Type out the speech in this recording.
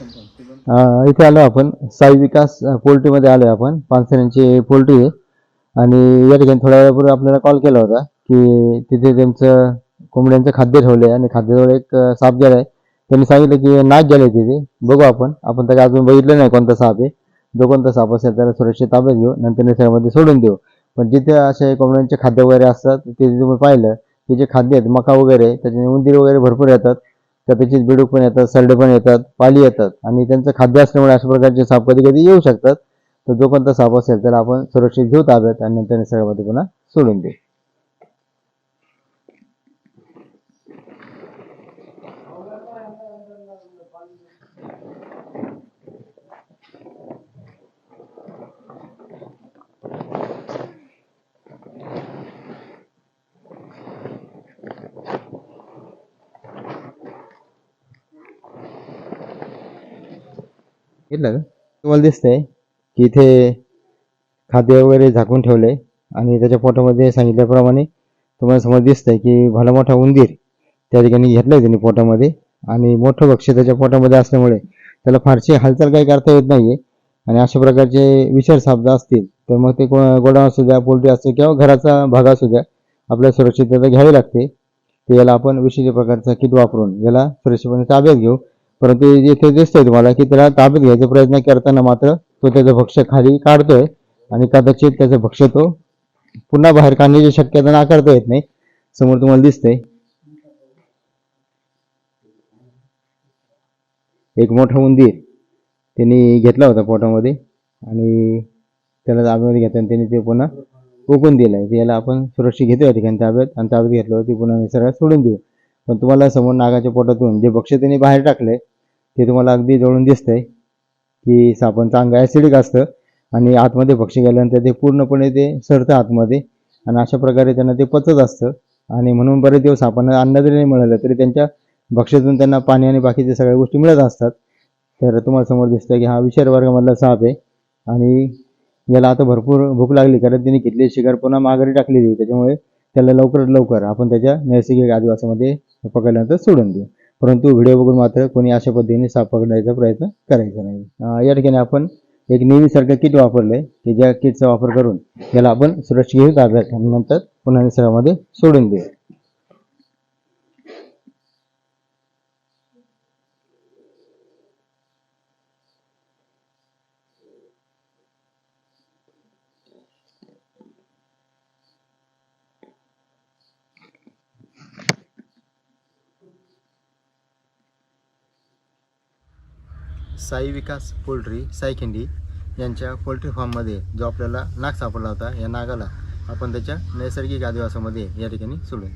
इथे आलो आपण. साई विकास पोल्ट्रीमध्ये आलो आपण. पानसऱ्यांची पोल्ट्री आहे. आणि या ठिकाणी थोड्या वेळापूर्वी आपल्याला कॉल केला होता की तिथे त्यांचं कोंबड्यांचं खाद्य ठेवलं आणि खाद्याजवळ एक साप गेला आहे त्यांनी सांगितलं की नाक गेले तिथे. बघू आपण. आपण त्याला अजून बघितलं नाही कोणता साप आहे. जो कोणता साप असेल त्याला सुरक्षित ताब्यात घेऊ. नंतर निसर्गामध्ये सोडून देऊ. पण जिथे असे कोंबड्यांचे खाद्य वगैरे असतात तिथे तुम्ही पाहिलं की जे खाद्य आहेत मका वगैरे त्याच्याने उंदीर वगैरे भरपूर येतात. तर बिडूक पण येतात सरडे पण येतात पाली येतात आणि त्यांचं खाद्य असल्यामुळे अशा प्रकारचे साप कधी कधी येऊ शकतात. तर जो कोणता साप असेल त्याला आपण सुरक्षित घेऊ ताब्यात आणि नंतर निसर्गामध्ये पुन्हा सोडून देऊ. घेतलं का? तुम्हाला दिसतंय की इथे खाद्य वगैरे झाकून ठेवले आणि त्याच्या पोटामध्ये सांगितल्याप्रमाणे तुम्हाला समोर दिसतंय की भला मोठा उंदीर त्या ठिकाणी घेतलाय त्यांनी पोटामध्ये आणि मोठं भक्ष्य त्याच्या पोटामध्ये असल्यामुळे त्याला फारशी हालचाल काही करता येत नाहीये. आणि अशा प्रकारचे विचार साबदा असतील तर मग ते गोडाऊन असू द्या पोल्ट्री असू किंवा घराचा भाग असू द्या आपल्या सुरक्षितता घ्यावी लागते. ते याला आपण विशिष्ट प्रकारचा किट वापरून याला सुरक्षितपणे ताब्यात घेऊ. परंतु इथे दिसतंय तुम्हाला की त्याला ताब्यात घ्यायचा प्रयत्न करताना मात्र तो त्याचं भक्ष्य खाली काढतोय आणि कदाचित त्याचं भक्ष्य तो पुन्हा बाहेर काढण्याची शक्यता नाकारता येत नाही. समोर तुम्हाला दिसतंय. एक मोठा उंदीर त्यांनी घेतला होता पोटामध्ये आणि त्याला ताब्यामध्ये घेताना त्यांनी ते पुन्हा ओकून दिलंय. ते याला आपण सुरक्षित घेतो या ठिकाणी ताब्यात आणि ताब्यात घेतलं होती पुन्हा निसर्गात सोडून देऊ. पण तुम्हाला समोर नागाच्या पोटातून जे भक्ष्य त्यांनी बाहेर टाकले ते तुम्हाला अगदी जवळून दिसतंय की सापांचं अंग ॲसिडिक असतं आणि आतमध्ये पक्षी गेल्यानंतर ते पूर्णपणे ते सरतं आतमध्ये आणि अशा प्रकारे त्यांना ते पचत असतं. आणि म्हणून बरेच दिवस सापांना अन्न जरी नाही मिळालं तरी त्यांच्या भक्ष्यातून त्यांना पाणी आणि बाकीच्या सगळ्या गोष्टी मिळत असतात. तर तुम्हाला समोर दिसतं की हा विषार वर्गामधला साप आहे. आणि याला आता भरपूर भूक लागली कारण त्यांनी घेतलेली शिकार पुन्हा माघारी टाकलेली आहे. त्याच्यामुळे त्याला लवकरात लवकर आपण त्याच्या नैसर्गिक आदिवासामध्ये पकडल्यानंतर सोडून देऊ. परंतु व्हिडिओ बघून मात्र कोणी अशा पद्धतीने साप पकडण्याचा प्रयत्न करायचा नाही. या ठिकाणी आपण एक नेहमीसारखं किट वापरलंय की ज्या किटचा वापर करून याला आपण सुरक्षित घेऊ ताब्यात आणि नंतर पुन्हा निसर्गामध्ये सोडून देऊ. साई विकास पोल्ट्री सायखिंडी यांच्या पोल्ट्री फार्ममध्ये जो आपल्याला नाग सापडला होता या नागाला आपण त्याच्या नैसर्गिक आदिवासामध्ये या ठिकाणी सोडून